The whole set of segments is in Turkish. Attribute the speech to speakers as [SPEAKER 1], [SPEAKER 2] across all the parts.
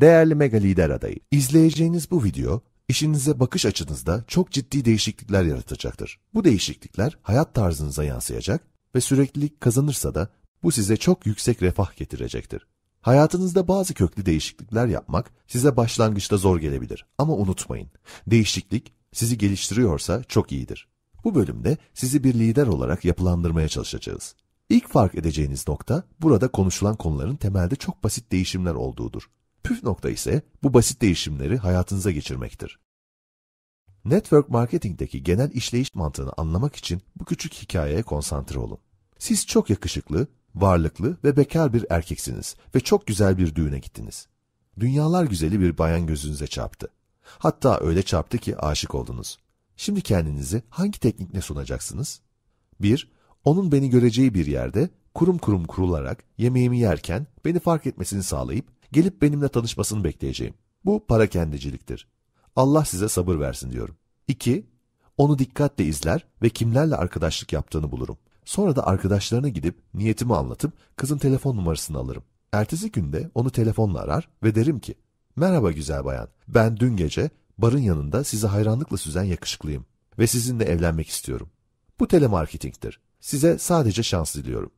[SPEAKER 1] Değerli Mega Lider adayı, izleyeceğiniz bu video işinize bakış açınızda çok ciddi değişiklikler yaratacaktır. Bu değişiklikler hayat tarzınıza yansıyacak ve süreklilik kazanırsa da bu size çok yüksek refah getirecektir. Hayatınızda bazı köklü değişiklikler yapmak size başlangıçta zor gelebilir ama unutmayın, değişiklik sizi geliştiriyorsa çok iyidir. Bu bölümde sizi bir lider olarak yapılandırmaya çalışacağız. İlk fark edeceğiniz nokta burada konuşulan konuların temelde çok basit değişimler olduğudur. Püf nokta ise bu basit değişimleri hayatınıza geçirmektir. Network marketingdeki genel işleyiş mantığını anlamak için bu küçük hikayeye konsantre olun. Siz çok yakışıklı, varlıklı ve bekar bir erkeksiniz ve çok güzel bir düğüne gittiniz. Dünyalar güzeli bir bayan gözünüze çarptı. Hatta öyle çarptı ki aşık oldunuz. Şimdi kendinizi hangi teknikle sunacaksınız? 1. Onun beni göreceği bir yerde kurum kurum kurularak yemeğimi yerken beni fark etmesini sağlayıp gelip benimle tanışmasını bekleyeceğim. Bu para kendiciliktir. Allah size sabır versin diyorum. 2. Onu dikkatle izler ve kimlerle arkadaşlık yaptığını bulurum. Sonra da arkadaşlarına gidip niyetimi anlatıp kızın telefon numarasını alırım. Ertesi günde onu telefonla arar ve derim ki, Merhaba güzel bayan, ben dün gece barın yanında sizi hayranlıkla süzen yakışıklıyım ve sizinle evlenmek istiyorum. Bu telemarketingtir. Size sadece şans diliyorum.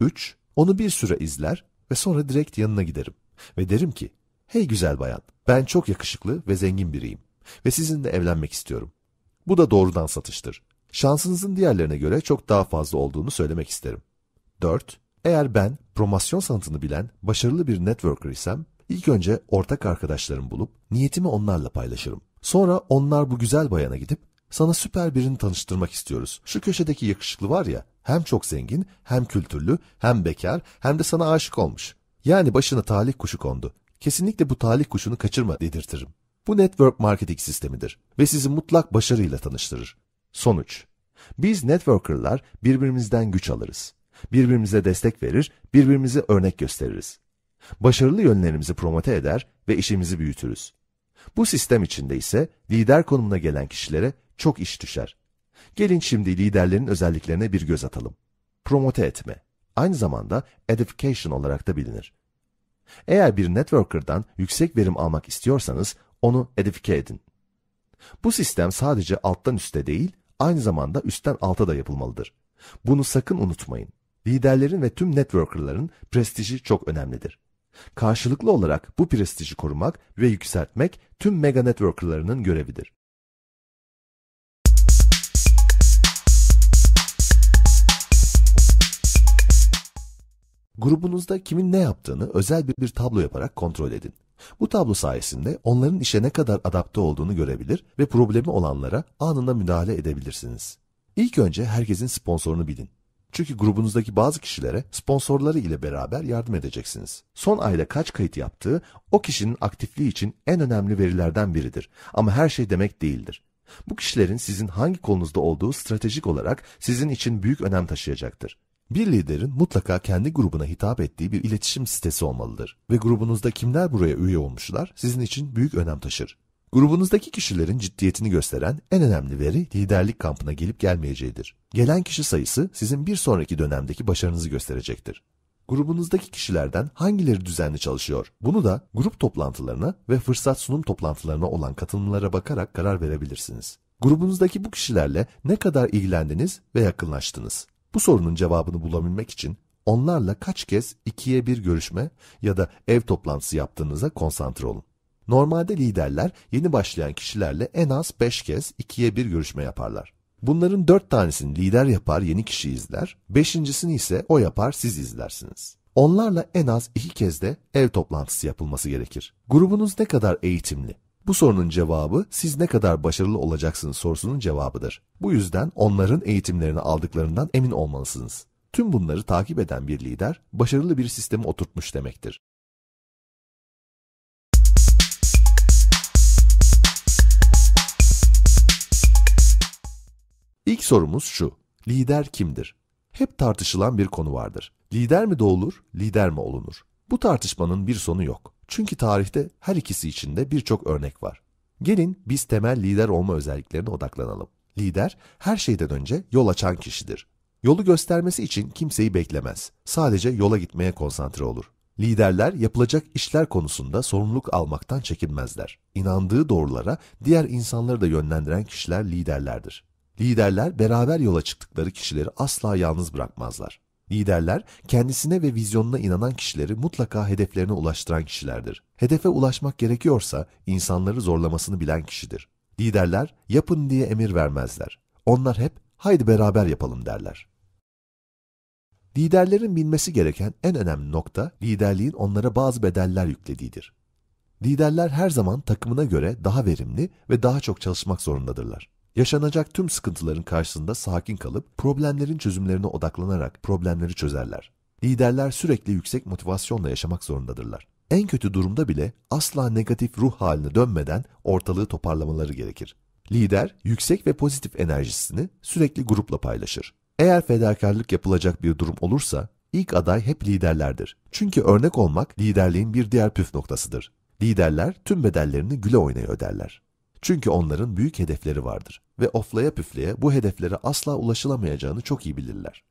[SPEAKER 1] 3. Onu bir süre izler ve sonra direkt yanına giderim ve derim ki, Hey güzel bayan, ben çok yakışıklı ve zengin biriyim ve sizinle evlenmek istiyorum. Bu da doğrudan satıştır. Şansınızın diğerlerine göre çok daha fazla olduğunu söylemek isterim. 4. Eğer ben promosyon sanatını bilen başarılı bir networker isem, ilk önce ortak arkadaşlarım bulup niyetimi onlarla paylaşırım. Sonra onlar bu güzel bayana gidip sana süper birini tanıştırmak istiyoruz. Şu köşedeki yakışıklı var ya, hem çok zengin, hem kültürlü, hem bekar, hem de sana aşık olmuş. Yani başına talih kuşu kondu. Kesinlikle bu talih kuşunu kaçırma dedirtirim. Bu network marketing sistemidir ve sizi mutlak başarıyla tanıştırır. Sonuç Biz networkerlar birbirimizden güç alırız. Birbirimize destek verir, birbirimize örnek gösteririz. Başarılı yönlerimizi promote eder ve işimizi büyütürüz. Bu sistem içinde ise lider konumuna gelen kişilere çok iş düşer. Gelin şimdi liderlerin özelliklerine bir göz atalım. Promote etme. Aynı zamanda edification olarak da bilinir. Eğer bir networker'dan yüksek verim almak istiyorsanız onu edifike edin. Bu sistem sadece alttan üste değil, aynı zamanda üstten alta da yapılmalıdır. Bunu sakın unutmayın. Liderlerin ve tüm networkerların prestiji çok önemlidir. Karşılıklı olarak bu prestiji korumak ve yükseltmek tüm mega networkerlarının görevidir. Grubunuzda kimin ne yaptığını özel bir, bir tablo yaparak kontrol edin. Bu tablo sayesinde onların işe ne kadar adapte olduğunu görebilir ve problemi olanlara anında müdahale edebilirsiniz. İlk önce herkesin sponsorunu bilin. Çünkü grubunuzdaki bazı kişilere sponsorları ile beraber yardım edeceksiniz. Son ayda kaç kayıt yaptığı o kişinin aktifliği için en önemli verilerden biridir. Ama her şey demek değildir. Bu kişilerin sizin hangi kolunuzda olduğu stratejik olarak sizin için büyük önem taşıyacaktır. Bir liderin mutlaka kendi grubuna hitap ettiği bir iletişim sitesi olmalıdır ve grubunuzda kimler buraya üye olmuşlar sizin için büyük önem taşır. Grubunuzdaki kişilerin ciddiyetini gösteren en önemli veri liderlik kampına gelip gelmeyeceğidir. Gelen kişi sayısı sizin bir sonraki dönemdeki başarınızı gösterecektir. Grubunuzdaki kişilerden hangileri düzenli çalışıyor? Bunu da grup toplantılarına ve fırsat sunum toplantılarına olan katılımlara bakarak karar verebilirsiniz. Grubunuzdaki bu kişilerle ne kadar ilgilendiniz ve yakınlaştınız? Bu sorunun cevabını bulabilmek için onlarla kaç kez ikiye bir görüşme ya da ev toplantısı yaptığınıza konsantre olun. Normalde liderler yeni başlayan kişilerle en az 5 kez ikiye bir görüşme yaparlar. Bunların 4 tanesini lider yapar yeni kişi izler, beşincisini ise o yapar siz izlersiniz. Onlarla en az 2 kez de ev toplantısı yapılması gerekir. Grubunuz ne kadar eğitimli? Bu sorunun cevabı siz ne kadar başarılı olacaksınız sorusunun cevabıdır. Bu yüzden onların eğitimlerini aldıklarından emin olmalısınız. Tüm bunları takip eden bir lider başarılı bir sistemi oturtmuş demektir. İlk sorumuz şu. Lider kimdir? Hep tartışılan bir konu vardır. Lider mi doğulur, lider mi olunur? Bu tartışmanın bir sonu yok. Çünkü tarihte her ikisi için de birçok örnek var. Gelin biz temel lider olma özelliklerine odaklanalım. Lider her şeyden önce yol açan kişidir. Yolu göstermesi için kimseyi beklemez. Sadece yola gitmeye konsantre olur. Liderler yapılacak işler konusunda sorumluluk almaktan çekinmezler. İnandığı doğrulara diğer insanları da yönlendiren kişiler liderlerdir. Liderler beraber yola çıktıkları kişileri asla yalnız bırakmazlar. Liderler kendisine ve vizyonuna inanan kişileri mutlaka hedeflerine ulaştıran kişilerdir. Hedefe ulaşmak gerekiyorsa insanları zorlamasını bilen kişidir. Liderler yapın diye emir vermezler. Onlar hep haydi beraber yapalım derler. Liderlerin bilmesi gereken en önemli nokta liderliğin onlara bazı bedeller yüklediğidir. Liderler her zaman takımına göre daha verimli ve daha çok çalışmak zorundadırlar. Yaşanacak tüm sıkıntıların karşısında sakin kalıp problemlerin çözümlerine odaklanarak problemleri çözerler. Liderler sürekli yüksek motivasyonla yaşamak zorundadırlar. En kötü durumda bile asla negatif ruh haline dönmeden ortalığı toparlamaları gerekir. Lider yüksek ve pozitif enerjisini sürekli grupla paylaşır. Eğer fedakarlık yapılacak bir durum olursa ilk aday hep liderlerdir. Çünkü örnek olmak liderliğin bir diğer püf noktasıdır. Liderler tüm bedellerini güle oynaya öderler. Çünkü onların büyük hedefleri vardır ve oflaya püfleye bu hedeflere asla ulaşılamayacağını çok iyi bilirler.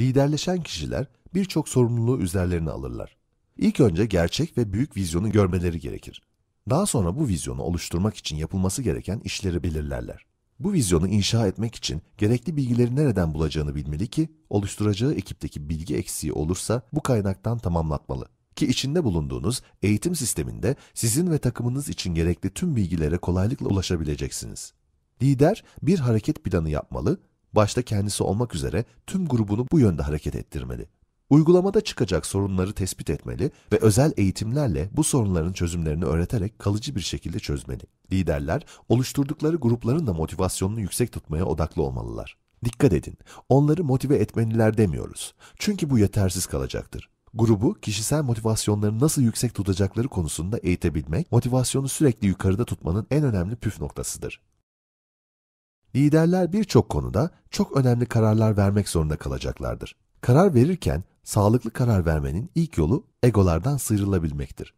[SPEAKER 1] Liderleşen kişiler birçok sorumluluğu üzerlerine alırlar. İlk önce gerçek ve büyük vizyonu görmeleri gerekir. Daha sonra bu vizyonu oluşturmak için yapılması gereken işleri belirlerler. Bu vizyonu inşa etmek için gerekli bilgileri nereden bulacağını bilmeli ki oluşturacağı ekipteki bilgi eksiği olursa bu kaynaktan tamamlatmalı. Ki içinde bulunduğunuz eğitim sisteminde sizin ve takımınız için gerekli tüm bilgilere kolaylıkla ulaşabileceksiniz. Lider bir hareket planı yapmalı, başta kendisi olmak üzere tüm grubunu bu yönde hareket ettirmeli. Uygulamada çıkacak sorunları tespit etmeli ve özel eğitimlerle bu sorunların çözümlerini öğreterek kalıcı bir şekilde çözmeli. Liderler, oluşturdukları grupların da motivasyonunu yüksek tutmaya odaklı olmalılar. Dikkat edin, onları motive etmeliler demiyoruz. Çünkü bu yetersiz kalacaktır. Grubu kişisel motivasyonlarını nasıl yüksek tutacakları konusunda eğitebilmek, motivasyonu sürekli yukarıda tutmanın en önemli püf noktasıdır. Liderler birçok konuda çok önemli kararlar vermek zorunda kalacaklardır. Karar verirken sağlıklı karar vermenin ilk yolu egolardan sıyrılabilmektir.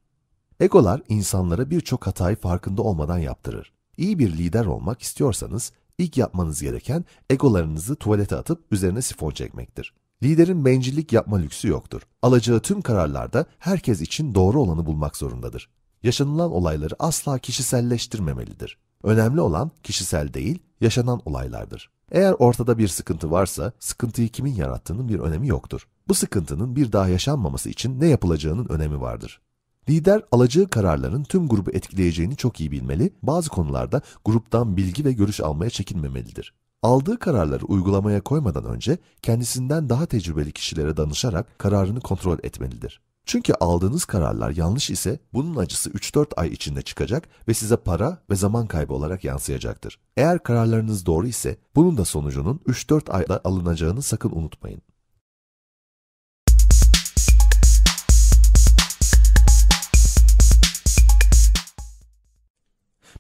[SPEAKER 1] Egolar insanlara birçok hatayı farkında olmadan yaptırır. İyi bir lider olmak istiyorsanız ilk yapmanız gereken egolarınızı tuvalete atıp üzerine sifon çekmektir. Liderin bencillik yapma lüksü yoktur. Alacağı tüm kararlarda herkes için doğru olanı bulmak zorundadır. Yaşanılan olayları asla kişiselleştirmemelidir. Önemli olan kişisel değil, yaşanan olaylardır. Eğer ortada bir sıkıntı varsa, sıkıntıyı kimin yarattığının bir önemi yoktur. Bu sıkıntının bir daha yaşanmaması için ne yapılacağının önemi vardır. Lider alacağı kararların tüm grubu etkileyeceğini çok iyi bilmeli, bazı konularda gruptan bilgi ve görüş almaya çekinmemelidir. Aldığı kararları uygulamaya koymadan önce kendisinden daha tecrübeli kişilere danışarak kararını kontrol etmelidir. Çünkü aldığınız kararlar yanlış ise bunun acısı 3-4 ay içinde çıkacak ve size para ve zaman kaybı olarak yansıyacaktır. Eğer kararlarınız doğru ise bunun da sonucunun 3-4 ayda alınacağını sakın unutmayın.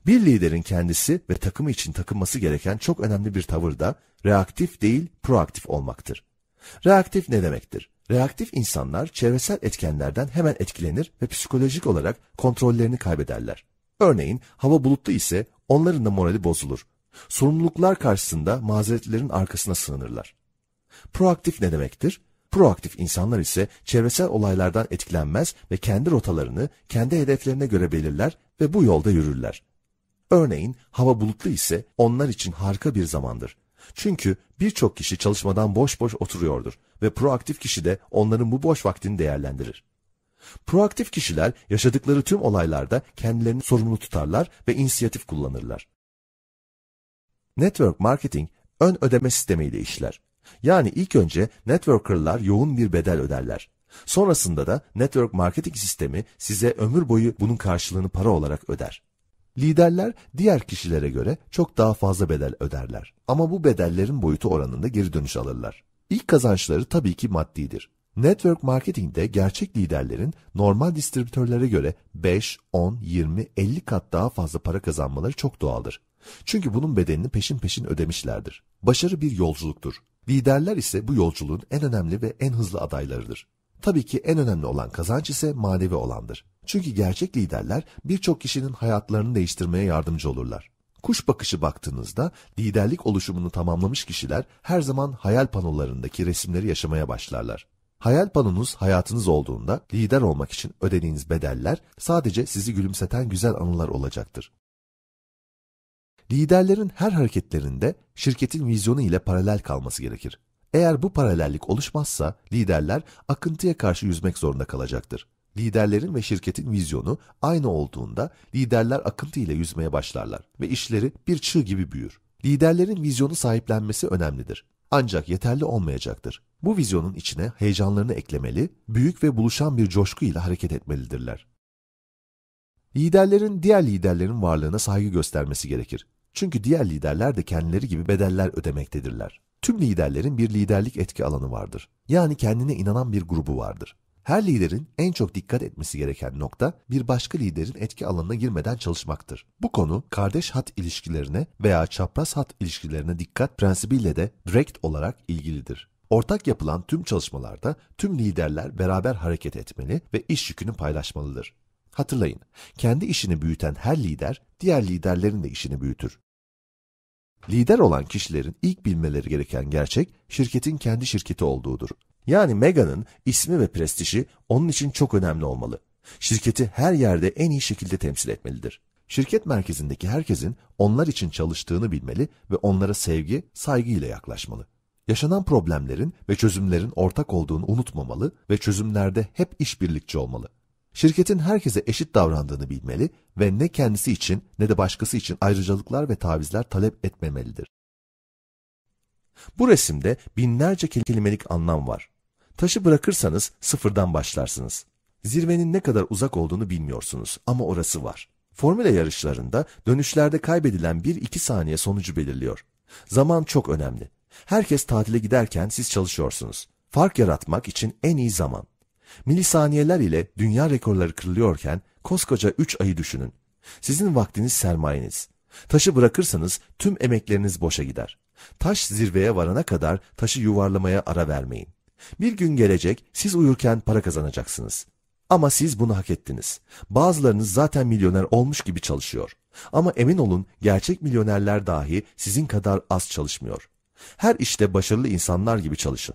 [SPEAKER 1] Bir liderin kendisi ve takımı için takınması gereken çok önemli bir tavır da reaktif değil proaktif olmaktır. Reaktif ne demektir? Reaktif insanlar çevresel etkenlerden hemen etkilenir ve psikolojik olarak kontrollerini kaybederler. Örneğin hava bulutlu ise onların da morali bozulur. Sorumluluklar karşısında mazeretlerin arkasına sığınırlar. Proaktif ne demektir? Proaktif insanlar ise çevresel olaylardan etkilenmez ve kendi rotalarını kendi hedeflerine göre belirler ve bu yolda yürürler. Örneğin hava bulutlu ise onlar için harika bir zamandır. Çünkü birçok kişi çalışmadan boş boş oturuyordur ve proaktif kişi de onların bu boş vaktini değerlendirir. Proaktif kişiler yaşadıkları tüm olaylarda kendilerini sorumlu tutarlar ve inisiyatif kullanırlar. Network marketing ön ödeme sistemiyle işler. Yani ilk önce networkerlar yoğun bir bedel öderler. Sonrasında da network marketing sistemi size ömür boyu bunun karşılığını para olarak öder. Liderler diğer kişilere göre çok daha fazla bedel öderler. Ama bu bedellerin boyutu oranında geri dönüş alırlar. İlk kazançları tabii ki maddidir. Network marketingde gerçek liderlerin normal distribütörlere göre 5, 10, 20, 50 kat daha fazla para kazanmaları çok doğaldır. Çünkü bunun bedelini peşin peşin ödemişlerdir. Başarı bir yolculuktur. Liderler ise bu yolculuğun en önemli ve en hızlı adaylarıdır. Tabii ki en önemli olan kazanç ise manevi olandır. Çünkü gerçek liderler birçok kişinin hayatlarını değiştirmeye yardımcı olurlar. Kuş bakışı baktığınızda liderlik oluşumunu tamamlamış kişiler her zaman hayal panolarındaki resimleri yaşamaya başlarlar. Hayal panonuz hayatınız olduğunda lider olmak için ödediğiniz bedeller sadece sizi gülümseten güzel anılar olacaktır. Liderlerin her hareketlerinde şirketin vizyonu ile paralel kalması gerekir. Eğer bu paralellik oluşmazsa liderler akıntıya karşı yüzmek zorunda kalacaktır. Liderlerin ve şirketin vizyonu aynı olduğunda liderler akıntı ile yüzmeye başlarlar ve işleri bir çığ gibi büyür. Liderlerin vizyonu sahiplenmesi önemlidir. Ancak yeterli olmayacaktır. Bu vizyonun içine heyecanlarını eklemeli, büyük ve buluşan bir coşku ile hareket etmelidirler. Liderlerin diğer liderlerin varlığına saygı göstermesi gerekir. Çünkü diğer liderler de kendileri gibi bedeller ödemektedirler. Tüm liderlerin bir liderlik etki alanı vardır. Yani kendine inanan bir grubu vardır. Her liderin en çok dikkat etmesi gereken nokta bir başka liderin etki alanına girmeden çalışmaktır. Bu konu kardeş hat ilişkilerine veya çapraz hat ilişkilerine dikkat prensibiyle de direkt olarak ilgilidir. Ortak yapılan tüm çalışmalarda tüm liderler beraber hareket etmeli ve iş yükünü paylaşmalıdır. Hatırlayın, kendi işini büyüten her lider diğer liderlerin de işini büyütür. Lider olan kişilerin ilk bilmeleri gereken gerçek şirketin kendi şirketi olduğudur. Yani Mega'nın ismi ve prestiji onun için çok önemli olmalı. Şirketi her yerde en iyi şekilde temsil etmelidir. Şirket merkezindeki herkesin onlar için çalıştığını bilmeli ve onlara sevgi, saygı ile yaklaşmalı. Yaşanan problemlerin ve çözümlerin ortak olduğunu unutmamalı ve çözümlerde hep işbirlikçi olmalı. Şirketin herkese eşit davrandığını bilmeli ve ne kendisi için ne de başkası için ayrıcalıklar ve tavizler talep etmemelidir. Bu resimde binlerce kelimelik anlam var. Taşı bırakırsanız sıfırdan başlarsınız. Zirvenin ne kadar uzak olduğunu bilmiyorsunuz ama orası var. Formüle yarışlarında dönüşlerde kaybedilen 1-2 saniye sonucu belirliyor. Zaman çok önemli. Herkes tatile giderken siz çalışıyorsunuz. Fark yaratmak için en iyi zaman. Milisaniyeler ile dünya rekorları kırılıyorken koskoca 3 ayı düşünün. Sizin vaktiniz sermayeniz. Taşı bırakırsanız tüm emekleriniz boşa gider. Taş zirveye varana kadar taşı yuvarlamaya ara vermeyin. Bir gün gelecek siz uyurken para kazanacaksınız. Ama siz bunu hak ettiniz. Bazılarınız zaten milyoner olmuş gibi çalışıyor. Ama emin olun gerçek milyonerler dahi sizin kadar az çalışmıyor. Her işte başarılı insanlar gibi çalışın.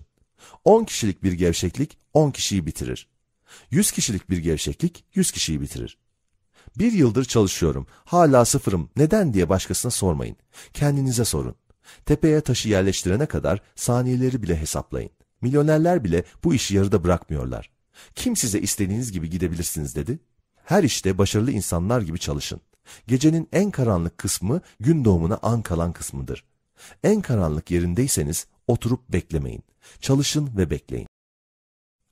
[SPEAKER 1] 10 kişilik bir gevşeklik 10 kişiyi bitirir. 100 kişilik bir gevşeklik 100 kişiyi bitirir. Bir yıldır çalışıyorum, hala sıfırım, neden diye başkasına sormayın. Kendinize sorun. Tepeye taşı yerleştirene kadar saniyeleri bile hesaplayın. Milyonerler bile bu işi yarıda bırakmıyorlar. Kim size istediğiniz gibi gidebilirsiniz dedi? Her işte başarılı insanlar gibi çalışın. Gecenin en karanlık kısmı gün doğumuna an kalan kısmıdır. En karanlık yerindeyseniz oturup beklemeyin. Çalışın ve bekleyin.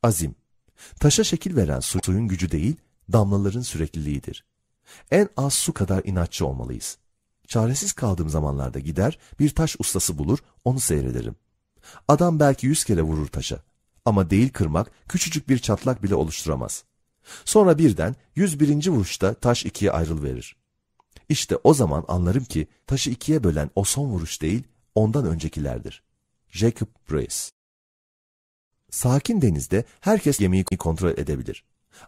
[SPEAKER 1] Azim. Taşa şekil veren su, suyun gücü değil, damlaların sürekliliğidir. En az su kadar inatçı olmalıyız. Çaresiz kaldığım zamanlarda gider, bir taş ustası bulur, onu seyrederim. Adam belki yüz kere vurur taşa. Ama değil kırmak, küçücük bir çatlak bile oluşturamaz. Sonra birden yüz birinci vuruşta taş ikiye ayrılıverir. İşte o zaman anlarım ki taşı ikiye bölen o son vuruş değil, ondan öncekilerdir. Jacob Brace Sakin denizde herkes gemiyi kontrol edebilir.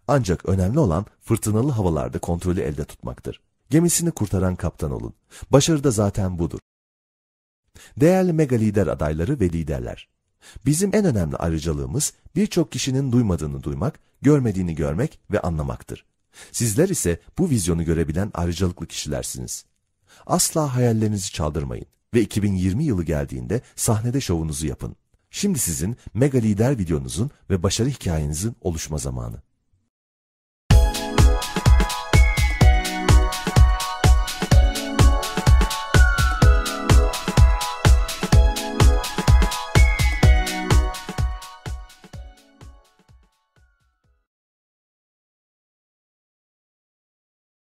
[SPEAKER 1] Ancak önemli olan fırtınalı havalarda kontrolü elde tutmaktır. Gemisini kurtaran kaptan olun. Başarı da zaten budur. Değerli mega lider adayları ve liderler. Bizim en önemli ayrıcalığımız birçok kişinin duymadığını duymak, görmediğini görmek ve anlamaktır. Sizler ise bu vizyonu görebilen ayrıcalıklı kişilersiniz. Asla hayallerinizi çaldırmayın ve 2020 yılı geldiğinde sahnede şovunuzu yapın. Şimdi sizin mega lider videonuzun ve başarı hikayenizin oluşma zamanı.